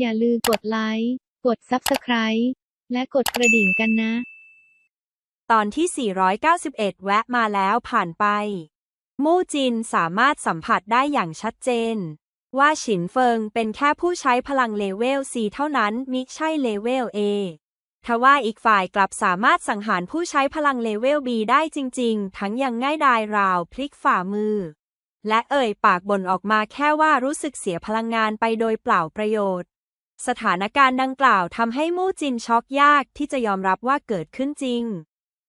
อย่าลืมกดไลค์ กด Subscribe และกดกระดิ่งกันนะ ตอนที่ 491 แวะมาแล้วผ่านไป มู่จินสามารถสัมผัสได้อย่างชัดเจน ว่าฉินเฟิงเป็นแค่ผู้ใช้พลังเลเวล C เท่านั้นมิใช่เลเวล A ทว่าอีกฝ่ายกลับสามารถสังหารผู้ใช้พลังเลเวล B ได้จริง ๆ ทั้งยังง่ายดายราวพลิกฝ่ามือ และเอ่ยปากบ่นออกมาแค่ว่ารู้สึกเสียพลังงานไปโดยเปล่าประโยชน์ สถานการณ์ดังกล่าวทำให้มู่จินช็อกยากที่จะยอมรับว่าเกิดขึ้นจริง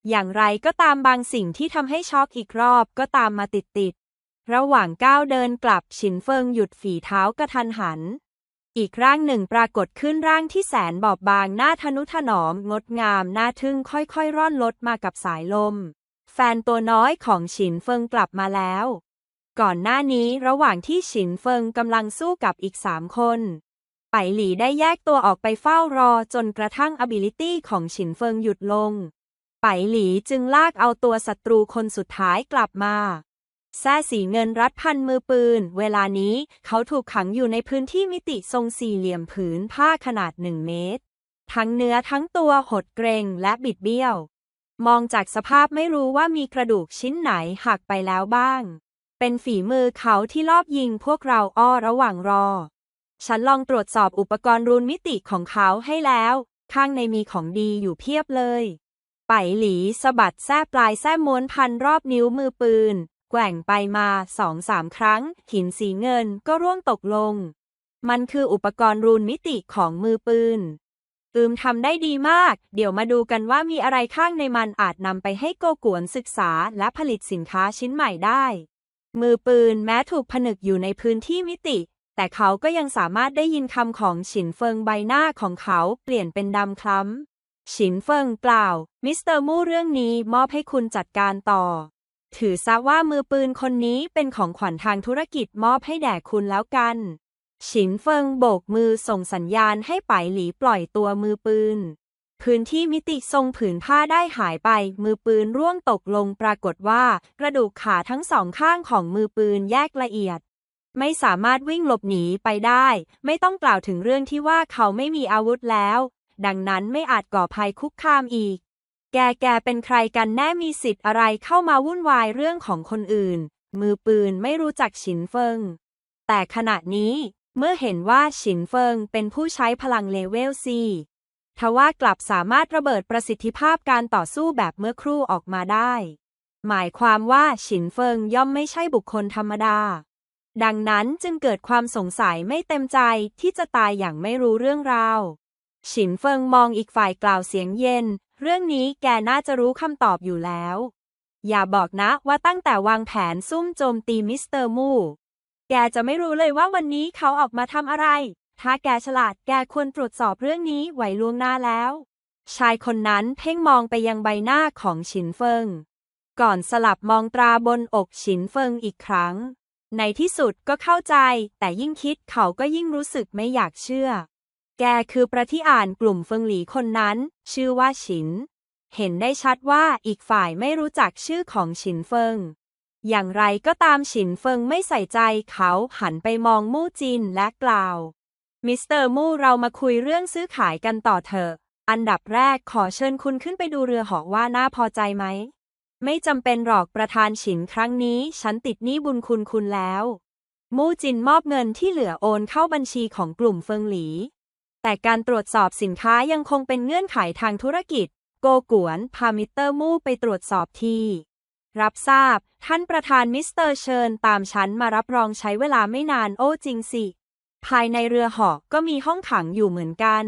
อย่างไรก็ตามบางสิ่งที่ทำให้ช็อกอีกรอบก็ตามมาติดๆ ระหว่างก้าวเดินกลับฉินเฟิงหยุดฝีเท้ากระทันหัน อีกร่างหนึ่งปรากฏขึ้นร่างที่แสนบอบบางหน้าทนุถนอมงดงามน่าทึ่งค่อยๆ ร่อนลดมากับสายลม แฟนตัวน้อยของฉินเฟิงกลับมาแล้ว ก่อนหน้านี้ระหว่างที่ฉินเฟิงกำลังสู้กับอีกสามคน หลี่ได้แยกตัวออกไปเฝ้ารอจนกระทั่ง ability ของฉินเฟิงหยุดลง ไปหลีจึงลากเอาตัวศัตรูคนสุดท้ายกลับมาแซ่สีเงินรัดพันมือปืน เวลานี้เขาถูกขังอยู่ในพื้นที่มิติทรงสี่เหลี่ยมผืนผ้าขนาดหนึ่งเมตร ทั้งเนื้อทั้งตัวหดเกรงและบิดเบี้ยว มองจากสภาพไม่รู้ว่ามีกระดูกชิ้นไหนหักไปแล้วบ้าง เป็นฝีมือเขาที่ลอบยิงพวกเราอ้อระหว่างรอ ฉันลองตรวจสอบอุปกรณ์รูนมิติของเขาให้แล้ว ข้างในมีของดีอยู่เพียบเลย ไปหลีสะบัดแส้ปลายแส้ม้วนพันรอบนิ้วมือปืน แกว่งไปมาสองสามครั้ง หินสีเงินก็ร่วงตกลง มันคืออุปกรณ์รูนมิติของมือปืนอืมทำได้ดีมาก เดี๋ยวมาดูกันว่ามีอะไรข้างในมันอาจนำไปให้โกกวนศึกษาและผลิตสินค้าชิ้นใหม่ได้ มือปืนแม้ถูกผนึกอยู่ในพื้นที่มิติ แต่เขาก็ยังสามารถได้ยินคำของฉินเฟิงใบหน้าของเขาเปลี่ยนเป็นดำคล้ำ ฉินเฟิงกล่าวมิสเตอร์มู่เรื่องนี้มอบให้คุณจัดการต่อ ถือซะว่ามือปืนคนนี้เป็นของขวัญทางธุรกิจมอบให้แด่คุณแล้วกัน ฉินเฟิงโบกมือส่งสัญญาณให้ไปหลีปล่อยตัวมือปืน พื้นที่มิติทรงผืนผ้าได้หายไป มือปืนร่วงตกลงปรากฏว่า กระดูกขาทั้งสองข้างของมือปืนแยกละเอียด ไม่สามารถวิ่งหลบหนีไปได้ ไม่ต้องกล่าวถึงเรื่องที่ว่าเขาไม่มีอาวุธแล้ว ดังนั้นไม่อาจก่อภัยคุกคามอีก แกแกเป็นใครกันแน่มีสิทธิ์อะไรเข้ามาวุ่นวายเรื่องของคนอื่น มือปืนไม่รู้จักฉินเฟิง แต่ขณะนี้เมื่อเห็นว่าฉินเฟิงเป็นผู้ใช้พลังเลเวลซีทว่ากลับสามารถระเบิดประสิทธิภาพการต่อสู้แบบเมื่อครู่ออกมาได้ หมายความว่าฉินเฟิงย่อมไม่ใช่บุคคลธรรมดา ดังนั้นจึงเกิดความสงสัยไม่เต็มใจที่จะตายอย่างไม่รู้เรื่องราว ฉินเฟิงมองอีกฝ่ายกล่าวเสียงเย็น เรื่องนี้แกน่าจะรู้คำตอบอยู่แล้ว อย่าบอกนะว่าตั้งแต่วางแผนซุ่มโจมตีมิสเตอร์มูแกจะไม่รู้เลยว่าวันนี้เขาออกมาทำอะไร ถ้าแกฉลาดแกควรตรวจสอบเรื่องนี้ไว้ล่วงหน้าแล้ว ชายคนนั้นเพ่งมองไปยังใบหน้าของฉินเฟิง ก่อนสลับมองตราบนอกฉินเฟิงอีกครั้ง ในที่สุดก็เข้าใจ แต่ยิ่งคิดเขาก็ยิ่งรู้สึกไม่อยากเชื่อ แกคือประที่อ่านกลุ่มเฟิงหลีคนนั้น ชื่อว่าฉิน เห็นได้ชัดว่าอีกฝ่ายไม่รู้จักชื่อของฉินเฟิง อย่างไรก็ตามฉินเฟิงไม่ใส่ใจเขาหันไปมองมู่จินและกล่าว มิสเตอร์มู่เรามาคุยเรื่องซื้อขายกันต่อเถอะ อันดับแรกขอเชิญคุณขึ้นไปดูเรือหาะว่าน่าพอใจไหม ไม่จำเป็นหรอกประธานฉินครั้งนี้ฉันติดหนี้บุญคุณคุณแล้ว มู่จินมอบเงินที่เหลือโอนเข้าบัญชีของกลุ่มเฟิงหลี แต่การตรวจสอบสินค้ายังคงเป็นเงื่อนไขทางธุรกิจ โกกวน พามิสเตอร์มู่ไปตรวจสอบที่ รับทราบ ท่านประธานมิสเตอร์เชิญตามฉันมารับรองใช้เวลาไม่นานโอ้จริงสิ ภายในเรือหาะก็มีห้องขังอยู่เหมือนกัน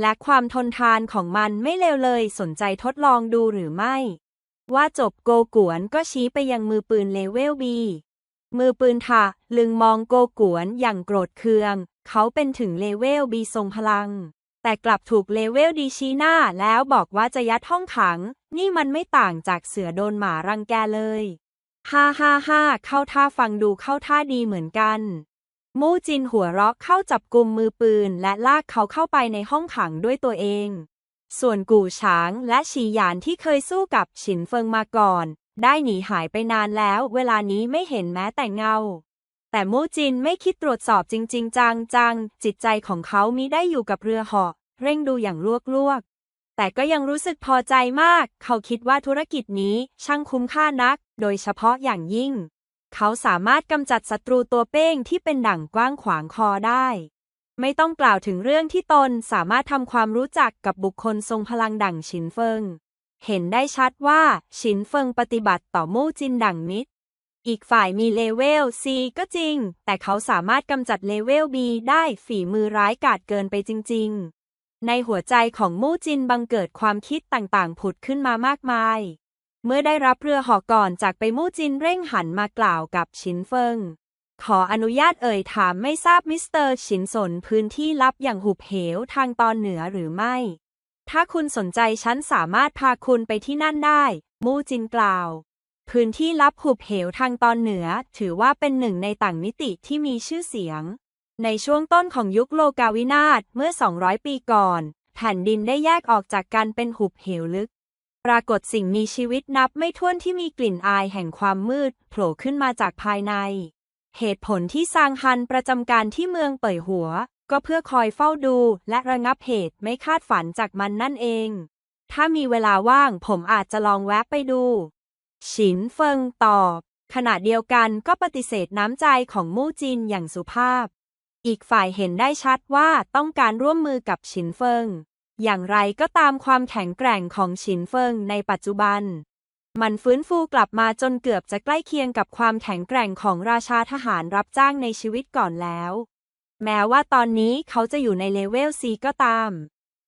และความทนทานของมันไม่เลวเลยสนใจทดลองดูหรือไม่ ว่าจบโกกวนก็ชี้ไปยังมือปืนเลเวลบี มือปืนทะลึงมองโกกวนอย่างโกรธเคือง เขาเป็นถึงเลเวลบีทรงพลัง แต่กลับถูกเลเวลดีชี้หน้าแล้วบอกว่าจะยัดห้องขัง นี่มันไม่ต่างจากเสือโดนหมารังแกเลยฮ่าฮ่าฮ่าเข้าท่าฟังดูเข้าท่าดีเหมือนกัน มู่จินหัวเราะเข้าจับกลุ่มมือปืนและลากเขาเข้าไปในห้องขังด้วยตัวเอง ส่วนกู่ฉางและฉีหยานที่เคยสู้กับฉินเฟิงมาก่อน ได้หนีหายไปนานแล้ว เวลานี้ไม่เห็นแม้แต่เงา แต่มู่จินไม่คิดตรวจสอบจริงๆจังจังๆ จิตใจของเขามิได้อยู่กับเรือเหาะ เร่งดูอย่างลวกๆ แต่ก็ยังรู้สึกพอใจมาก เขาคิดว่าธุรกิจนี้ช่างคุ้มค่านัก โดยเฉพาะอย่างยิ่ง เขาสามารถกำจัดศัตรูตัวเป้งที่เป็นดั่งกว้างขวางคอได้ ไม่ต้องกล่าวถึงเรื่องที่ตนสามารถทำความรู้จักกับบุคคลทรงพลังดั่งฉินเฟิง เห็นได้ชัดว่าฉินเฟิงปฏิบัติต่อมู่จินดั่งมิตรอีกฝ่ายมีเลเวล C ก็จริง แต่เขาสามารถกำจัดเลเวล B ได้ฝีมือร้ายกาจเกินไปจริง ๆ ในหัวใจของมู่จินบังเกิดความคิดต่างๆ ผุดขึ้นมามากมาย เมื่อได้รับเรือหอก่อนจากไปมู่จินเร่งหันมากล่าวกับฉินเฟิง ขออนุญาตเอ่ยถามไม่ทราบมิสเตอร์ฉินสนพื้นที่ลับอย่างหุบเหวทางตอนเหนือหรือไม่ ถ้าคุณสนใจฉันสามารถพาคุณไปที่นั่นได้ มูจินกล่าว พื้นที่ลับหุบเหวทางตอนเหนือ ถือว่าเป็นหนึ่งในต่างมิติที่มีชื่อเสียง ในช่วงต้นของยุคโลกาวินาศเมื่อ 200 ปีก่อน แผ่นดินได้แยกออกจากกันเป็นหุบเหวลึก ปรากฏสิ่งมีชีวิตนับไม่ถ้วนที่มีกลิ่นอายแห่งความมืด โผล่ขึ้นมาจากภายใน เหตุผลที่ซางฮันประจำการที่เมืองเป่ยหัว ก็เพื่อคอยเฝ้าดูและระงับเหตุไม่คาดฝันจากมันนั่นเอง ถ้ามีเวลาว่างผมอาจจะลองแวะไปดู ฉินเฟิงตอบ ขณะเดียวกันก็ปฏิเสธน้ำใจของมู่จินอย่างสุภาพ อีกฝ่ายเห็นได้ชัดว่าต้องการร่วมมือกับฉินเฟิง อย่างไรก็ตามความแข็งแกร่งของฉินเฟิงในปัจจุบัน มันฟื้นฟูกลับมาจนเกือบจะใกล้เคียงกับความแข็งแกร่งของราชาทหารรับจ้างในชีวิตก่อนแล้ว แม้ว่าตอนนี้เขาจะอยู่ในเลเวล C ก็ตาม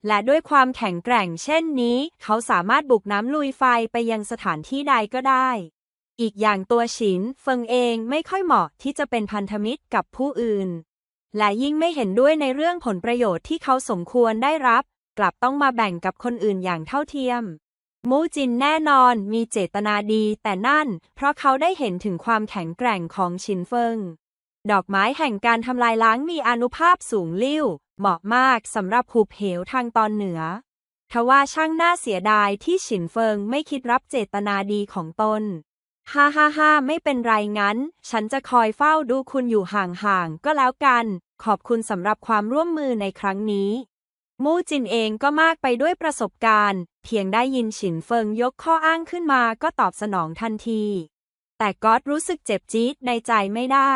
และด้วยความแข็งแกร่งเช่นนี้ เขาสามารถบุกน้ำลุยไฟไปยังสถานที่ใดก็ได้ อีกอย่างตัวฉินเฟิงเองไม่ค่อยเหมาะที่จะเป็นพันธมิตรกับผู้อื่น และยิ่งไม่เห็นด้วยในเรื่องผลประโยชน์ที่เขาสมควรได้รับ กลับต้องมาแบ่งกับคนอื่นอย่างเท่าเทียม มูจินแน่นอนมีเจตนาดีแต่นั่น เพราะเขาได้เห็นถึงความแข็งแกร่งของชินเฟิง ดอกไม้แห่งการทำลายล้างมีอนุภาพสูงลิ่ว เหมาะมากสำหรับหุบเหวทางตอนเหนือทว่าช่างน่าเสียดายที่ฉินเฟิงไม่คิดรับเจตนาดีของตน ฮ่าฮ่าฮ่าไม่เป็นไรงั้น ฉันจะคอยเฝ้าดูคุณอยู่ห่างๆ ก็แล้วกัน ขอบคุณสำหรับความร่วมมือในครั้งนี้ มู่จินเองก็มากไปด้วยประสบการณ์ เพียงได้ยินฉินเฟิงยกข้ออ้างขึ้นมาก็ตอบสนองทันที แต่ก๊อตรู้สึกเจ็บจี๊ดในใจไม่ได้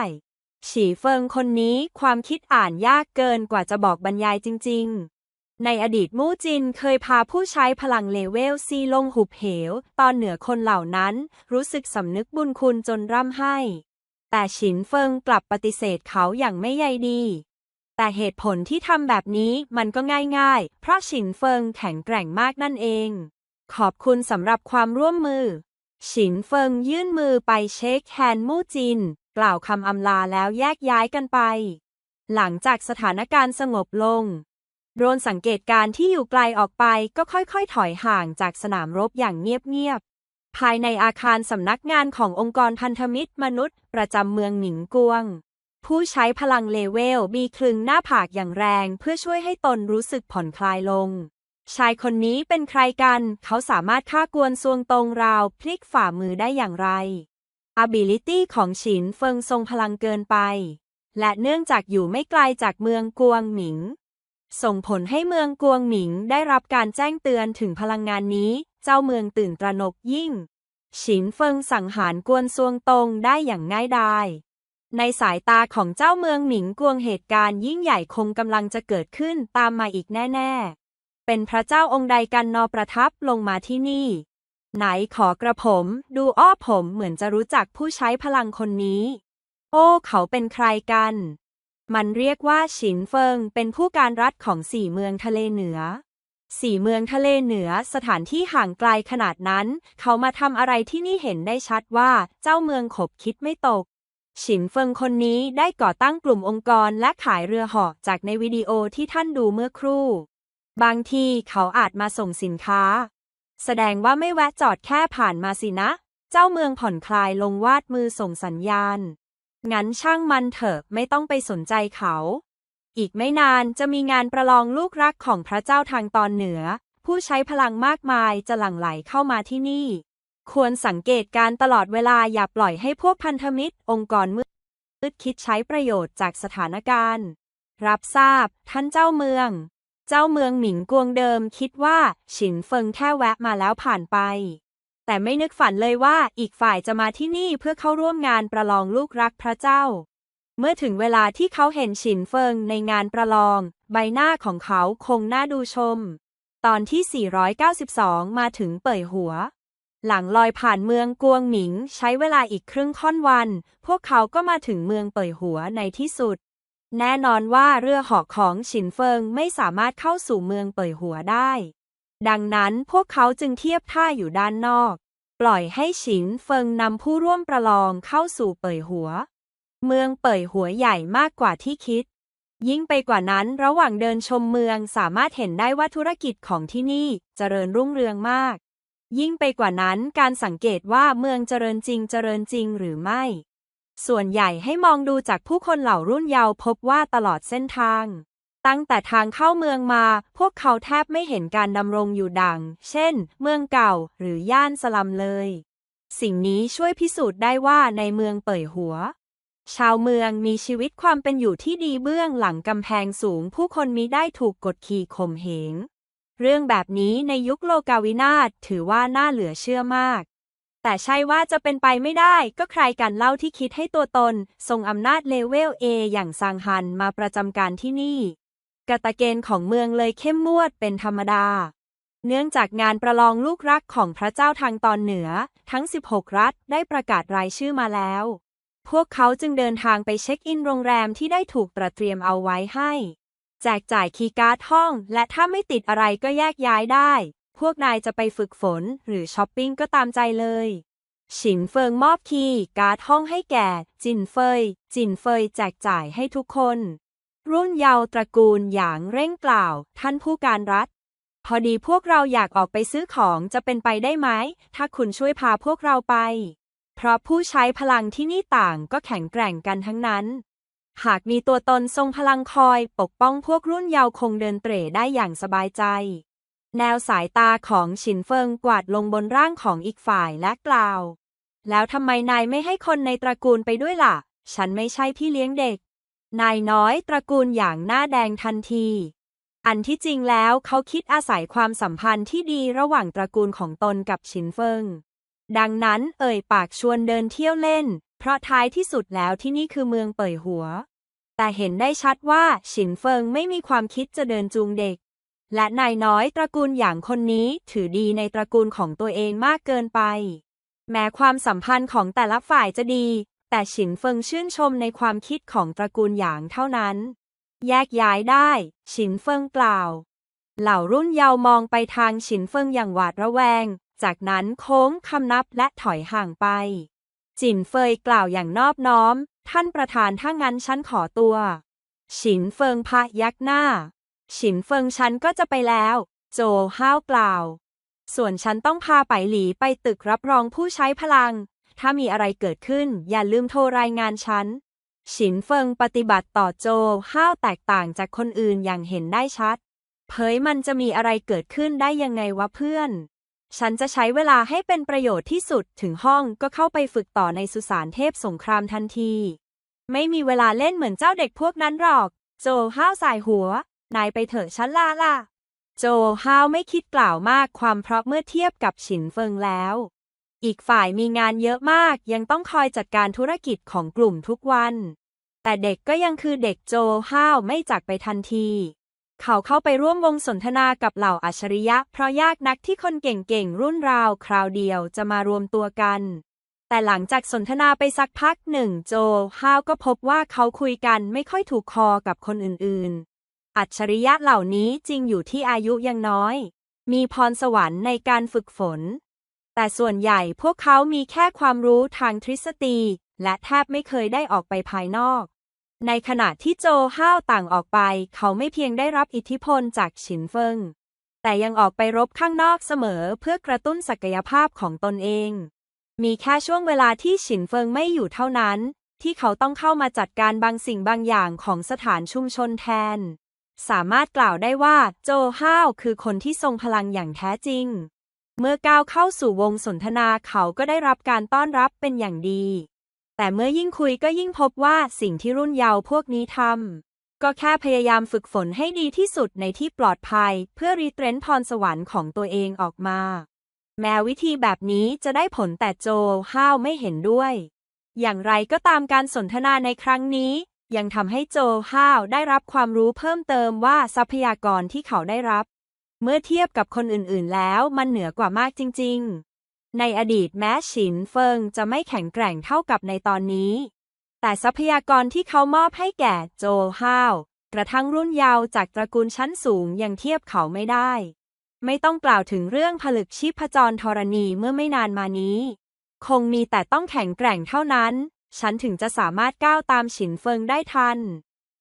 ฉีเฟิงคนนี้ความคิดอ่านยากเกินกว่าจะบอกบรรยายจริง ๆ ในอดีตมู่จินเคยพาผู้ใช้พลังเลเวลซีลงหุบเหว ตอนเหนือคนเหล่านั้น รู้สึกสำนึกบุญคุณจนร่ำไห้ แต่ฉินเฟิงกลับปฏิเสธเขาอย่างไม่ใยดี แต่เหตุผลที่ทำแบบนี้มันก็ง่ายๆ เพราะฉินเฟิงแข็งแกร่งมากนั่นเอง ขอบคุณสำหรับความร่วมมือ ฉินเฟิงยื่นมือไปเช็คแฮนมู่จิน กล่าวคำอำลาแล้วแยกย้ายกันไป หลังจากสถานการณ์สงบลง โดรนสังเกตการณ์ที่อยู่ไกลออกไปก็ค่อยๆ ถอยห่างจากสนามรบอย่างเงียบๆ ภายในอาคารสำนักงานขององค์กรพันธมิตรมนุษย์ ประจำเมืองหมิงกวง ผู้ใช้พลังเลเวลมีคลึงหน้าผากอย่างแรงเพื่อช่วยให้ตนรู้สึกผ่อนคลายลง ชายคนนี้เป็นใครกัน เขาสามารถฆ่ากวนซวงตรงราวพลิกฝ่ามือได้อย่างไร ability ของฉินเฟิงทรงพลังเกินไป และเนื่องจากอยู่ไม่ไกลจากเมืองกวงหมิง ส่งผลให้เมืองกวงหมิงได้รับการแจ้งเตือนถึงพลังงานนี้ เจ้าเมืองตื่นตระหนกยิ่งฉินเฟิงสังหารกวนซวงตรงได้อย่างง่ายดาย ในสายตาของเจ้าเมืองหมิงกวงเหตุการณ์ยิ่งใหญ่คงกำลังจะเกิดขึ้นตามมาอีกแน่ ๆ เป็นพระเจ้าองค์ใดกันนอประทับลงมาที่นี่ ไหนขอกระผม ดูอ้อผมเหมือนจะรู้จักผู้ใช้พลังคนนี้ โอ้เขาเป็นใครกัน มันเรียกว่าฉินเฟิงเป็นผู้การรัฐของสี่เมืองทะเลเหนือ สี่เมืองทะเลเหนือสถานที่ห่างไกลขนาดนั้น เขามาทำอะไรที่นี่เห็นได้ชัดว่าเจ้าเมืองขบคิดไม่ตก ฉินเฟิงคนนี้ได้ก่อตั้งกลุ่มองค์กรและขายเรือหาะจากในวิดีโอที่ท่านดูเมื่อครู่ บางทีเขาอาจมาส่งสินค้า แสดงว่าไม่แวะจอดแค่ผ่านมาสินะ เจ้าเมืองผ่อนคลายลงวาดมือส่งสัญญาณ งั้นช่างมันเถอะไม่ต้องไปสนใจเขา อีกไม่นานจะมีงานประลองลูกรักของพระเจ้าทางตอนเหนือ ผู้ใช้พลังมากมายจะหลั่งไหลเข้ามาที่นี่ ควรสังเกตการตลอดเวลาอย่าปล่อยให้พวกพันธมิตร องค์กรมือึดคิดใช้ประโยชน์จากสถานการณ์ รับทราบ ท่านเจ้าเมือง เจ้าเมืองหมิงกวงเดิมคิดว่าฉินเฟิงแค่แวะมาแล้วผ่านไป แต่ไม่นึกฝันเลยว่าอีกฝ่ายจะมาที่นี่เพื่อเข้าร่วมงานประลองลูกรักพระเจ้า เมื่อถึงเวลาที่เขาเห็นฉินเฟิงในงานประลอง ใบหน้าของเขาคงน่าดูชม ตอนที่ 492 มาถึงเป่ยหัว หลังลอยผ่านเมืองกวงหมิง ใช้เวลาอีกครึ่งค่อนวัน พวกเขาก็มาถึงเมืองเป่ยหัวในที่สุด แน่นอนว่าเรือหาะของฉินเฟิงไม่สามารถเข้าสู่เมืองเป่ยหัวได้ ดังนั้นพวกเขาจึงเทียบท่าอยู่ด้านนอก ปล่อยให้ฉินเฟิงนำผู้ร่วมประลองเข้าสู่เป่ยหัว เมืองเป่ยหัวใหญ่มากกว่าที่คิด ยิ่งไปกว่านั้นระหว่างเดินชมเมืองสามารถเห็นได้ว่าธุรกิจของที่นี่เจริญรุ่งเรืองมาก ยิ่งไปกว่านั้นการสังเกตว่าเมืองเจริญจริงเจริญจริงหรือไม่ ส่วนใหญ่ให้มองดูจากผู้คนเหล่ารุ่นเยาว์พบว่าตลอดเส้นทาง ตั้งแต่ทางเข้าเมืองมา พวกเขาแทบไม่เห็นการดำรงอยู่ดัง เช่น เมืองเก่าหรือย่านสลัมเลย สิ่งนี้ช่วยพิสูจน์ได้ว่าในเมืองเป่ยหัว ชาวเมืองมีชีวิตความเป็นอยู่ที่ดีเบื้องหลังกำแพงสูง ผู้คนมิได้ถูกกดขี่ข่มเหง เรื่องแบบนี้ในยุคโลกาวินาศถือว่าน่าเหลือเชื่อมาก แต่ใช่ว่าจะเป็นไปไม่ได้ก็ใครกันเล่าที่คิดให้ตัวตน ทรงอำนาจเลเวลเออย่างซางฮันมาประจำการที่นี่กฎเกณฑ์ของเมืองเลยเข้มงวดเป็นธรรมดา เนื่องจากงานประลองลูกรักของพระเจ้าทางตอนเหนือ ทั้ง 16 รัฐได้ประกาศรายชื่อมาแล้ว พวกเขาจึงเดินทางไปเช็คอินโรงแรมที่ได้ถูกตระเตรียมเอาไว้ให้ แจกจ่ายคีย์การ์ดห้อง และถ้าไม่ติดอะไรก็แยกย้ายได้ พวกนายจะไปฝึกฝนหรือช้อปปิ้งก็ตามใจเลย ฉินเฟิงมอบคีย์การ์ดห้องให้แก่ จินเฟย จินเฟยแจกจ่ายให้ทุกคน รุ่นเยาว์ตระกูลหยางเร่งกล่าว ท่านผู้การรัฐ พอดีพวกเราอยากออกไปซื้อของจะเป็นไปได้ไหม ถ้าคุณช่วยพาพวกเราไป เพราะผู้ใช้พลังที่นี่ต่างก็แข็งแกร่งกันทั้งนั้น หากมีตัวตนทรงพลังคอยปกป้องพวกรุ่นเยาว์คงเดินเตร่ได้อย่างสบายใจ แนวสายตาของฉินเฟิงกวาดลงบนร่างของอีกฝ่ายและกล่าว แล้วทำไมนายไม่ให้คนในตระกูลไปด้วยล่ะ ฉันไม่ใช่พี่เลี้ยงเด็ก นายน้อยตระกูลอย่างหน้าแดงทันที อันที่จริงแล้วเขาคิดอาศัยความสัมพันธ์ที่ดีระหว่างตระกูลของตนกับฉินเฟิงดังนั้นเอ่ยปากชวนเดินเที่ยวเล่น เพราะท้ายที่สุดแล้วที่นี่คือเมืองเป่ยหัว แต่เห็นได้ชัดว่าฉินเฟิงไม่มีความคิดจะเดินจูงเด็ก และนายน้อยตระกูลอย่างคนนี้ถือดีในตระกูลของตัวเองมากเกินไป แม้ความสัมพันธ์ของแต่ละฝ่ายจะดี แต่ฉินเฟิงชื่นชมในความคิดของตระกูลหยางเท่านั้น แยกย้ายได้ ฉินเฟิงกล่าว เหล่ารุ่นเยาว์มองไปทางฉินเฟิงอย่างหวาดระแวง จากนั้นโค้งคำนับและถอยห่างไป จินเฟยกล่าวอย่างนอบน้อม ท่านประธานถ้างั้นฉันขอตัว ฉินเฟิงพะยักหน้า ฉินเฟิงฉันก็จะไปแล้ว โจห้าวกล่าว ส่วนฉันต้องพาไปหลีไปตึกรับรองผู้ใช้พลัง ถ้ามีอะไรเกิดขึ้นอย่าลืมโทรรายงานฉัน ฉินเฟิงปฏิบัติต่อโจห้าวแตกต่างจากคนอื่นอย่างเห็นได้ชัด เผยมันจะมีอะไรเกิดขึ้นได้ยังไงวะเพื่อน ฉันจะใช้เวลาให้เป็นประโยชน์ที่สุดถึงห้องก็เข้าไปฝึกต่อในสุสานเทพสงครามทันที ไม่มีเวลาเล่นเหมือนเจ้าเด็กพวกนั้นหรอก โจห้าวสายหัว นายไปเถอะฉันลาล่ะ โจห้าวไม่คิดกล่าวมากความเพราะเมื่อเทียบกับฉินเฟิงแล้ว อีกฝ่ายมีงานเยอะมากยังต้องคอยจัดการธุรกิจของกลุ่มทุกวัน แต่เด็กก็ยังคือเด็กโจห้าวไม่จากไปทันที เขาเข้าไปร่วมวงสนทนากับเหล่าอัจฉริยะ เพราะยากนักที่คนเก่งๆ รุ่นราวคราวเดียวจะมารวมตัวกัน แต่หลังจากสนทนาไปสักพักหนึ่งโจห้าวก็พบว่าเขาคุยกันไม่ค่อยถูกคอกับคนอื่นๆ อัจฉริยะเหล่านี้จริงอยู่ที่อายุยังน้อย มีพรสวรรค์ในการฝึกฝน แต่ส่วนใหญ่พวกเขามีแค่ความรู้ทางทฤษฎีและแทบไม่เคยได้ออกไปภายนอก ในขณะที่โจห้าวต่างออกไป เขาไม่เพียงได้รับอิทธิพลจากฉินเฟิง แต่ยังออกไปรบข้างนอกเสมอเพื่อกระตุ้นศักยภาพของตนเอง มีแค่ช่วงเวลาที่ฉินเฟิงไม่อยู่เท่านั้น ที่เขาต้องเข้ามาจัดการบางสิ่งบางอย่างของสถานชุมชนแทน สามารถกล่าวได้ว่าโจห้าวคือคนที่ทรงพลังอย่างแท้จริง เมื่อก้าวเข้าสู่วงสนทนาเขาก็ได้รับการต้อนรับเป็นอย่างดี แต่เมื่อยิ่งคุยก็ยิ่งพบว่าสิ่งที่รุ่นเยาว์พวกนี้ทำก็แค่พยายามฝึกฝนให้ดีที่สุดในที่ปลอดภัย เพื่อรีเทรนพรสวรรค์ของตัวเองออกมา แม้วิธีแบบนี้จะได้ผลแต่โจห้าวไม่เห็นด้วย อย่างไรก็ตามการสนทนาในครั้งนี้ ยังทำให้โจห้าวได้รับความรู้เพิ่มเติมว่าทรัพยากรที่เขาได้รับ เมื่อเทียบกับคนอื่นๆ แล้วมันเหนือกว่ามากจริง ๆ ในอดีตแม้ฉินเฟิงจะไม่แข็งแกร่งเท่ากับในตอนนี้ แต่ทรัพยากรที่เขามอบให้แก่โจห้าว กระทั่งรุ่นเยาว์จากตระกูลชั้นสูงยังเทียบเขาไม่ได้ ไม่ต้องกล่าวถึงเรื่องผลึกชีพจรธรณีเมื่อไม่นานมานี้ คงมีแต่ต้องแข็งแกร่งเท่านั้น ฉันถึงจะสามารถก้าวตามฉินเฟิงได้ทัน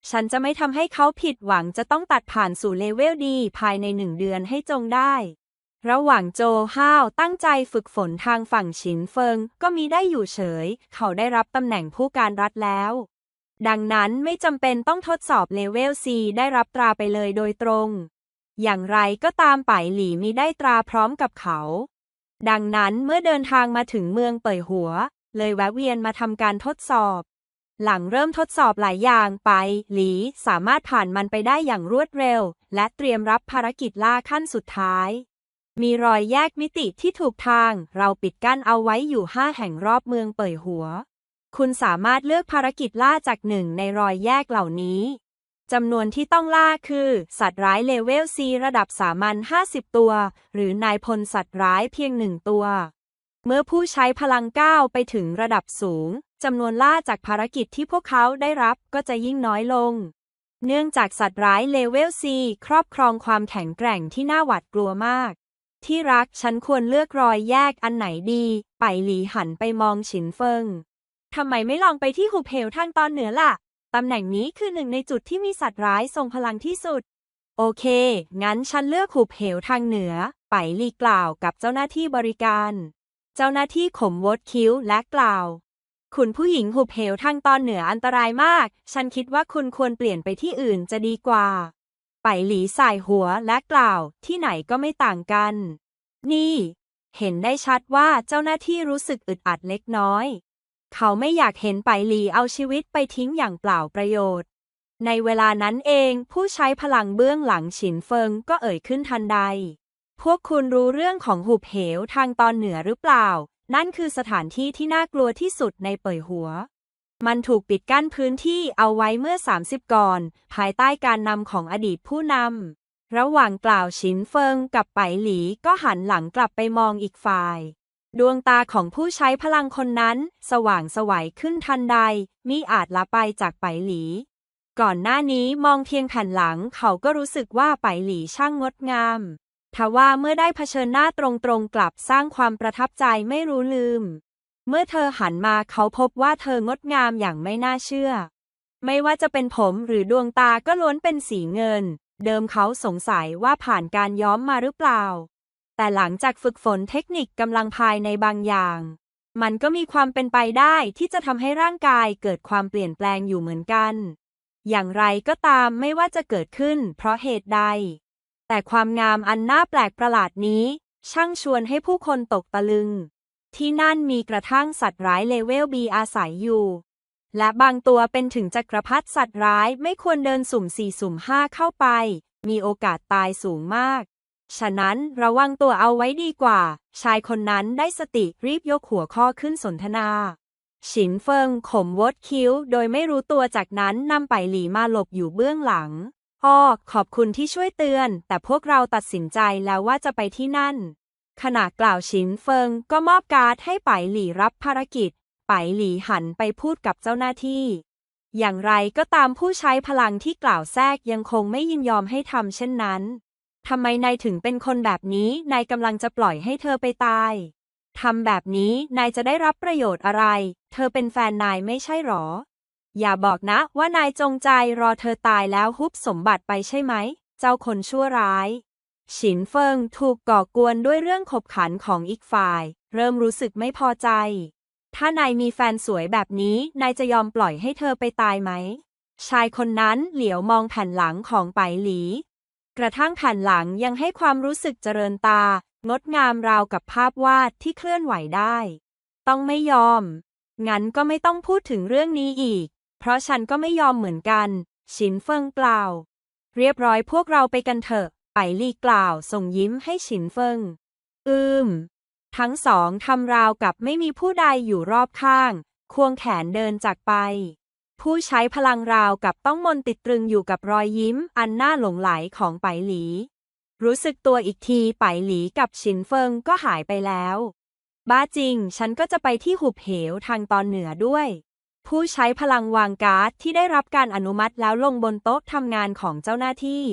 ฉันจะไม่ทำให้เขาผิดหวังจะต้องตัดผ่านสู่เลเวลดีภายในหนึ่งเดือนให้จงได้ ระหว่างโจห้าวตั้งใจฝึกฝนทางฝั่งฉินเฟิง ก็มีได้อยู่เฉย เขาได้รับตำแหน่งผู้การรัฐแล้ว ดังนั้นไม่จำเป็นต้องทดสอบเลเวล C ได้รับตราไปเลยโดยตรง อย่างไรก็ตามป่ายหลีมีได้ตราพร้อมกับเขา ดังนั้นเมื่อเดินทางมาถึงเมืองเป่ยหัว เลยแวะเวียนมาทำการทดสอบ หลังเริ่มทดสอบหลายอย่างไป หลีสามารถผ่านมันไปได้อย่างรวดเร็ว และเตรียมรับภารกิจล่าขั้นสุดท้าย มีรอยแยกมิติที่ถูกทาง เราปิดกั้นเอาไว้อยู่ห้าแห่งรอบเมืองเป่ยหัว คุณสามารถเลือกภารกิจล่าจากหนึ่งในรอยแยกเหล่านี้จำนวนที่ต้องล่าคือ สัตว์ร้ายเลเวล C ระดับสามัญ50 ตัว หรือนายพลสัตว์ร้ายเพียงหนึ่งตัว เมื่อผู้ใช้พลังก้าวไปถึงระดับสูงจำนวนล่าจากภารกิจที่พวกเขาได้รับก็จะยิ่งน้อยลง เนื่องจากสัตว์ร้ายเลเวล C ครอบครองความแข็งแกร่งที่น่าหวาดกลัวมาก ที่รักฉันควรเลือกรอยแยกอันไหนดี ไปหลีหันไปมองฉินเฟิง ทำไมไม่ลองไปที่หุบเหวทางตอนเหนือล่ะ ตำแหน่งนี้คือหนึ่งในจุดที่มีสัตว์ร้ายทรงพลังที่สุด โอเค งั้นฉันเลือกหุบเหวทางเหนือ ไปหลีกล่าวกับเจ้าหน้าที่บริการ เจ้าหน้าที่ขมวดคิ้วและกล่าว คุณผู้หญิงหุบเหวทางตอนเหนืออันตรายมาก ฉันคิดว่าคุณควรเปลี่ยนไปที่อื่นจะดีกว่า ไปหลีสายหัวและกล่าวที่ไหนก็ไม่ต่างกัน นี่ เห็นได้ชัดว่าเจ้าหน้าที่รู้สึกอึดอัดเล็กน้อย เขาไม่อยากเห็นไปหลีเอาชีวิตไปทิ้งอย่างเปล่าประโยชน์ ในเวลานั้นเองผู้ใช้พลังเบื้องหลังฉินเฟิงก็เอ่ยขึ้นทันใด พวกคุณรู้เรื่องของหุบเหวทางตอนเหนือหรือเปล่า นั่นคือสถานที่ที่น่ากลัวที่สุดในเป่ยหัว มันถูกปิดกั้นพื้นที่เอาไว้เมื่อ 30 ก่อน ภายใต้การนำของอดีตผู้นำ ระหว่างกล่าวฉินเฟิงกับไปหลีก็หันหลังกลับไปมองอีกฝ่าย ดวงตาของผู้ใช้พลังคนนั้น สว่างสวัยขึ้นทันใด มิอาจละไปจากไปหลี ก่อนหน้านี้มองเพียงแผ่นหลังเขาก็รู้สึกว่าไปหลีช่างงดงามทว่าเมื่อได้เผชิญหน้าตรงๆกลับสร้างความประทับใจไม่รู้ลืม เมื่อเธอหันมาเขาพบว่าเธองดงามอย่างไม่น่าเชื่อ ไม่ว่าจะเป็นผมหรือดวงตาก็ล้วนเป็นสีเงิน เดิมเขาสงสัยว่าผ่านการย้อมมาหรือเปล่า แต่หลังจากฝึกฝนเทคนิคกำลังภายในบางอย่าง มันก็มีความเป็นไปได้ที่จะทำให้ร่างกายเกิดความเปลี่ยนแปลงอยู่เหมือนกัน อย่างไรก็ตามไม่ว่าจะเกิดขึ้น เพราะเหตุใด แต่ความงามอันน่าแปลกประหลาดนี้ ช่างชวนให้ผู้คนตกตะลึง ที่นั่นมีกระทั่งสัตว์ร้ายเลเวลบีอาศัยอยู่ และบางตัวเป็นถึงจักรพรรดิสัตว์ร้ายไม่ควรเดินสุ่มสี่สุ่มห้าเข้าไป มีโอกาสตายสูงมาก ฉะนั้นระวังตัวเอาไว้ดีกว่า ชายคนนั้นได้สติรีบยกหัวข้อขึ้นสนทนาฉินเฟิงขมวดคิ้ว โดยไม่รู้ตัวจากนั้นนำไปหลีมาหลบอยู่เบื้องหลังอ้อขอบคุณที่ช่วยเตือน แต่พวกเราตัดสินใจแล้วว่าจะไปที่นั่น ขณะกล่าวฉินเฟิงก็มอบการ์ดให้ไปหลี่รับภารกิจ ไปหลี่หันไปพูดกับเจ้าหน้าที่ อย่างไรก็ตามผู้ใช้พลังที่กล่าวแทรกยังคงไม่ยินยอมให้ทำเช่นนั้น ทำไมนายถึงเป็นคนแบบนี้ นายกำลังจะปล่อยให้เธอไปตาย ทำแบบนี้นายจะได้รับประโยชน์อะไร เธอเป็นแฟนนายไม่ใช่หรอ อย่าบอกนะว่านายจงใจรอเธอตายแล้วฮุบสมบัติไปใช่ไหม เจ้าคนชั่วร้าย ฉินเฟิงถูกก่อกวนด้วยเรื่องขบขันของอีกฝ่าย เริ่มรู้สึกไม่พอใจ ถ้านายมีแฟนสวยแบบนี้ นายจะยอมปล่อยให้เธอไปตายไหม ชายคนนั้นเหลียวมองแผ่นหลังของไปหลี กระทั่งแผ่นหลังยังให้ความรู้สึกเจริญตา งดงามราวกับภาพวาดที่เคลื่อนไหวได้ ต้องไม่ยอม งั้นก็ไม่ต้องพูดถึงเรื่องนี้อีก เพราะฉันก็ไม่ยอมเหมือนกัน ฉินเฟิงกล่าว เรียบร้อยพวกเราไปกันเถอะ ไปลี่กล่าวส่งยิ้มให้ฉินเฟิง อืม ทั้งสองทำราวกับไม่มีผู้ใดอยู่รอบข้าง ควงแขนเดินจากไป ผู้ใช้พลังราวกับต้องมนติดตรึงอยู่กับรอยยิ้มอันน่าหลงไหลของไปหลี รู้สึกตัวอีกทีไปหลีกับฉินเฟิงก็หายไปแล้ว บ้าจริง ฉันก็จะไปที่หุบเหวทางตอนเหนือด้วย ผู้ใช้พลังวางการ์ดที่ได้รับการอนุมัติแล้วลงบนโต๊ะทำงานของเจ้าหน้าที่